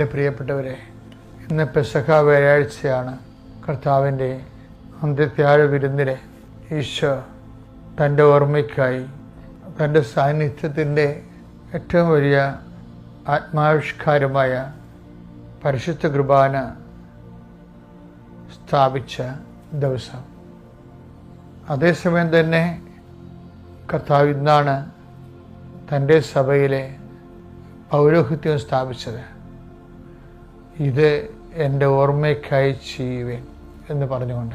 എന്റെ പ്രിയപ്പെട്ടവരെ ഇന്ന് പെസഹ വ്യാഴാഴ്ചയാണ് കർത്താവിന്റെ അന്ത്യത്യാഴ വിരുന്നിലെ ഈശോ തന്റെ ഓർമ്മയ്ക്കായി തന്റെ സാന്നിധ്യത്തിന്റെ ഏറ്റവും വലിയ ആത്മാവിഷ്കാരമായ പരിശുദ്ധ കുർബാന സ്ഥാപിച്ച ദിവസം. അതേസമയം തന്നെ കർത്താവ് ഇന്നാണ് തന്റെ സഭയിലെ പൗരോഹിത്യം സ്ഥാപിച്ചത്. ഇത് എന്റെ ഓർമ്മയ്ക്കായി ചെയ്യുവേൻ എന്ന് പറഞ്ഞുകൊണ്ട്.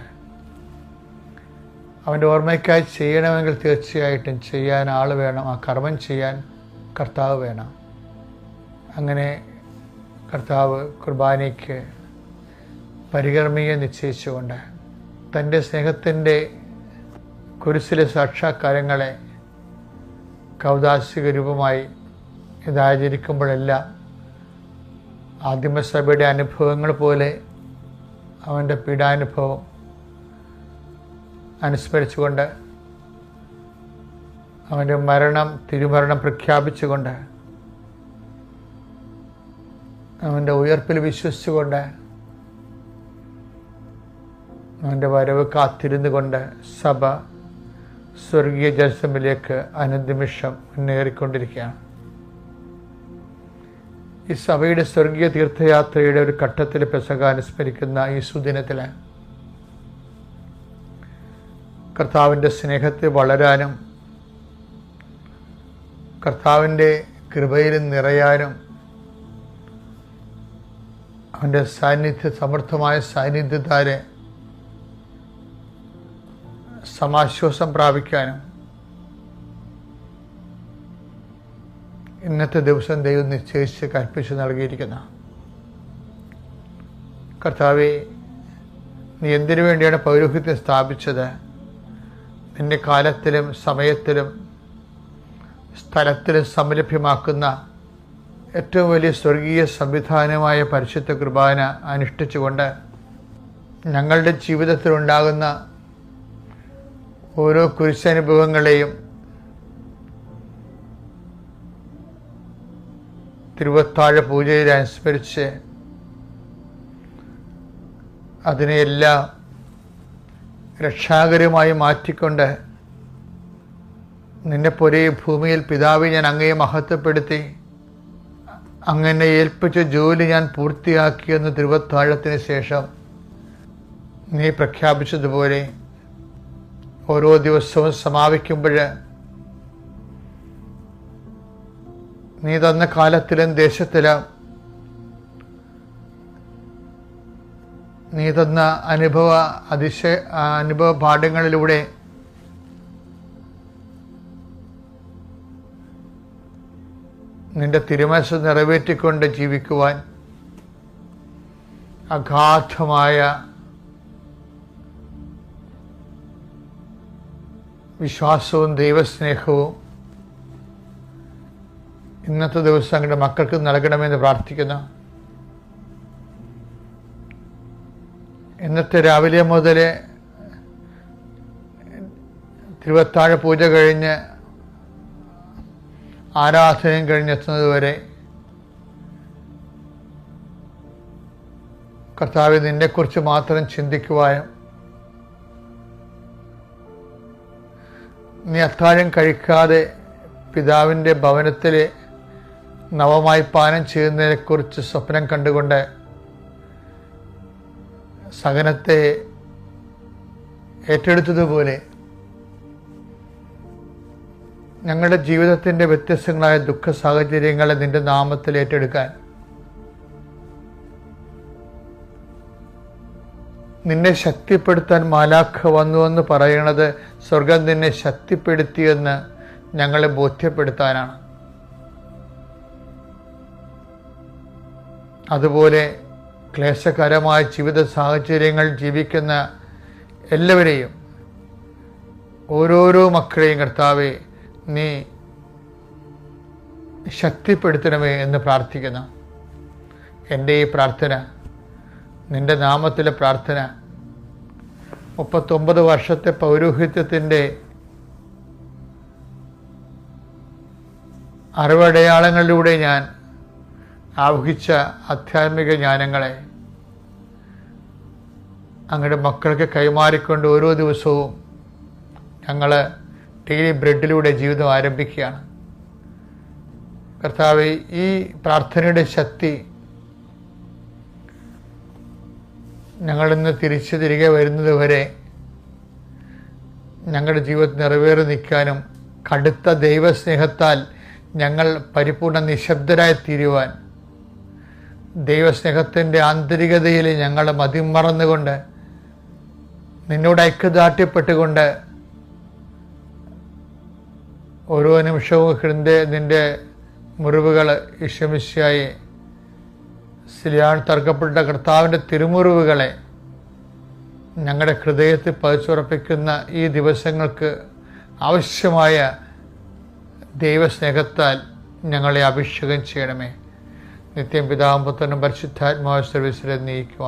അവന്റെ ഓർമ്മയ്ക്കായി ചെയ്യണമെങ്കിൽ തീർച്ചയായിട്ടും ചെയ്യാൻ ആൾ വേണം ആ കർമ്മം ചെയ്യാൻ കർത്താവ് വേണം. അങ്ങനെ കർത്താവ് കുർബാനയ്ക്ക് പരികർമ്മിയെ നിശ്ചയിച്ചുകൊണ്ട് തന്റെ സ്നേഹത്തിന്റെ കുരിശിലെ സാക്ഷാത്കാരങ്ങളെ കൗതാസിക രൂപമായി ഇതാചരിക്കുമ്പോഴെല്ലാം ആദിമസഭയുടെ അനുഭവങ്ങൾ പോലെ അവന്റെ പീഡാനുഭവം അനുസ്മരിച്ചുകൊണ്ട് അവന്റെ മരണം തിരുമരണം പ്രഖ്യാപിച്ചുകൊണ്ട് അവന്റെ ഉയർപ്പിൽ വിശ്വസിച്ചുകൊണ്ട് അവന്റെ വരവ് കാത്തിരുന്നു കൊണ്ട് സഭ സ്വർഗീയ ജനസമിലേക്ക് അനുനിമിഷം മുന്നേറിക്കൊണ്ടിരിക്കുകയാണ്. ഈ സഭയുടെ സ്വർഗീയ തീർത്ഥയാത്രയുടെ ഒരു ഘട്ടത്തിൽ പെസക അനുസ്മരിക്കുന്ന ഈ സുദിനത്തിൽ കർത്താവിന്റെ സ്നേഹത്തെ വളരാനും കർത്താവിന്റെ കൃപയിൽ നിറയാനും അവന്റെ സാന്നിധ്യ സമർത്ഥമായ സാന്നിധ്യത്താരെ സമാശ്വാസം പ്രാപിക്കാനും ഇന്നത്തെ ദിവസം ദൈവം നിശ്ചയിച്ച് കൽപ്പിച്ച് നൽകിയിരിക്കുന്ന. കർത്താവെ നീ എന്തിനു വേണ്ടിയാണ് പൗരോഹിത്യം സ്ഥാപിച്ചത്? നിന്റെ കാലത്തിലും സമയത്തിലും സ്ഥലത്തിലും സംലഭ്യമാക്കുന്ന ഏറ്റവും വലിയ സ്വർഗീയ സംവിധാനമായ പരിശുദ്ധ കുർബാന അനുഷ്ഠിച്ചുകൊണ്ട് ഞങ്ങളുടെ ജീവിതത്തിലുണ്ടാകുന്ന ഓരോ കുരിശനുഭവങ്ങളെയും തിരുവത്താഴ പൂജയിൽ അനുസ്മരിച്ച് അതിനെയെല്ലാം രക്ഷാകരമായി മാറ്റിക്കൊണ്ട് നിന്നെ പൊരേ ഭൂമിയിൽ പിതാവെ ഞാൻ അങ്ങയെ മഹത്വപ്പെടുത്തി അങ്ങനെ ഏൽപ്പിച്ച ജോലി ഞാൻ പൂർത്തിയാക്കിയെന്ന് തിരുവത്താഴത്തിന് ശേഷം നീ പ്രഖ്യാപിച്ചതുപോലെ ഓരോ ദിവസവും സമാപിക്കുമ്പോൾ നീ തന്ന കാലത്തിലും ദേശത്തിലും നീ തന്ന അനുഭവ അതിശയ അനുഭവ പാഠങ്ങളിലൂടെ നിന്റെ തിരുമനസ് നിറവേറ്റിക്കൊണ്ട് ജീവിക്കുവാൻ അഗാധമായ വിശ്വാസവും ദൈവസ്നേഹവും ഇന്നത്തെ ദിവസം അങ്ങയുടെ മക്കൾക്ക് നൽകണമെന്ന് പ്രാർത്ഥിക്കുന്നു ഇന്നത്തെ രാവിലെ മുതൽ തിരുവത്താഴ പൂജ കഴിഞ്ഞ് ആരാധനയും കഴിഞ്ഞെത്തുന്നത് വരെ കർത്താവ് നിന്നെക്കുറിച്ച് മാത്രം ചിന്തിക്കുവാനും നീ അത്താഴം കഴിക്കാതെ പിതാവിന്റെ ഭവനത്തിൽ നവമായി പാനം ചെയ്യുന്നതിനെക്കുറിച്ച് സ്വപ്നം കണ്ടുകൊണ്ട് സഹനത്തെ ഏറ്റെടുത്തതുപോലെ ഞങ്ങളുടെ ജീവിതത്തിന്റെ വ്യത്യസ്തങ്ങളായ ദുഃഖ സാഹചര്യങ്ങളെ നിന്റെ നാമത്തിൽ ഏറ്റെടുക്കാൻ നിന്നെ ശക്തിപ്പെടുത്താൻ മാലാഖ വന്നു എന്ന് പറയുന്നത് സ്വർഗം നിന്നെ ശക്തിപ്പെടുത്തിയെന്ന് ഞങ്ങളെ ബോധ്യപ്പെടുത്താനാണ്. അതുപോലെ ക്ലേശകരമായ ജീവിത സാഹചര്യങ്ങൾ ജീവിക്കുന്ന എല്ലാവരെയും ഓരോരോ മക്കളെയും കർത്താവെ നീ ശക്തിപ്പെടുത്തണമേ എന്ന് പ്രാർത്ഥിക്കുന്നു. എന്റെ ഈ പ്രാർത്ഥന നിന്റെ നാമത്തിലെ പ്രാർത്ഥന മുപ്പത്തൊമ്പത് വർഷത്തെ പൗരോഹിത്യത്തിന്റെ അറിവടയാളങ്ങളിലൂടെ ഞാൻ ആവഹിച്ച ആധ്യാത്മിക ജ്ഞാനങ്ങളെ അങ്ങയുടെ മക്കൾക്ക് കൈമാറിക്കൊണ്ട് ഓരോ ദിവസവും ഞങ്ങൾ ഡെയിലി ബ്രെഡിലൂടെ ജീവിതം ആരംഭിക്കുകയാണ്. കർത്താവ് ഈ പ്രാർത്ഥനയുടെ ശക്തി ഞങ്ങളിന്ന് തിരിച്ചു തിരികെ വരുന്നത് വരെ ഞങ്ങളുടെ ജീവിതത്തിൽ നിറവേറി നിൽക്കാനും കടുത്ത ദൈവസ്നേഹത്താൽ ഞങ്ങൾ പരിപൂർണ നിശബ്ദരായി തീരുവാൻ ദൈവസ്നേഹത്തിന്റെ ആന്തരികതയിൽ ഞങ്ങൾ മതിമറന്നുകൊണ്ട് നിന്നോട് ഐക്യദാർഢ്യപ്പെട്ടുകൊണ്ട് ഓരോ നിമിഷവും ഹൃദയ നിന്റെ മുറിവുകൾ ഇഷമിശയായി സിലിയാൻ തർക്കപ്പെട്ട കർത്താവിന്റെ തിരുമുറിവുകളെ ഞങ്ങളുടെ ഹൃദയത്തിൽ പതിച്ചുറപ്പിക്കുന്ന ഈ ദിവസങ്ങൾക്ക് ആവശ്യമായ ദൈവസ്നേഹത്താൽ ഞങ്ങളെ അഭിഷേകം ചെയ്യണമേ. നിത്യം പിതാമ്പത്തനും പരിശുദ്ധാത്മാവ് സർവീസിലെ നീക്കുവാൻ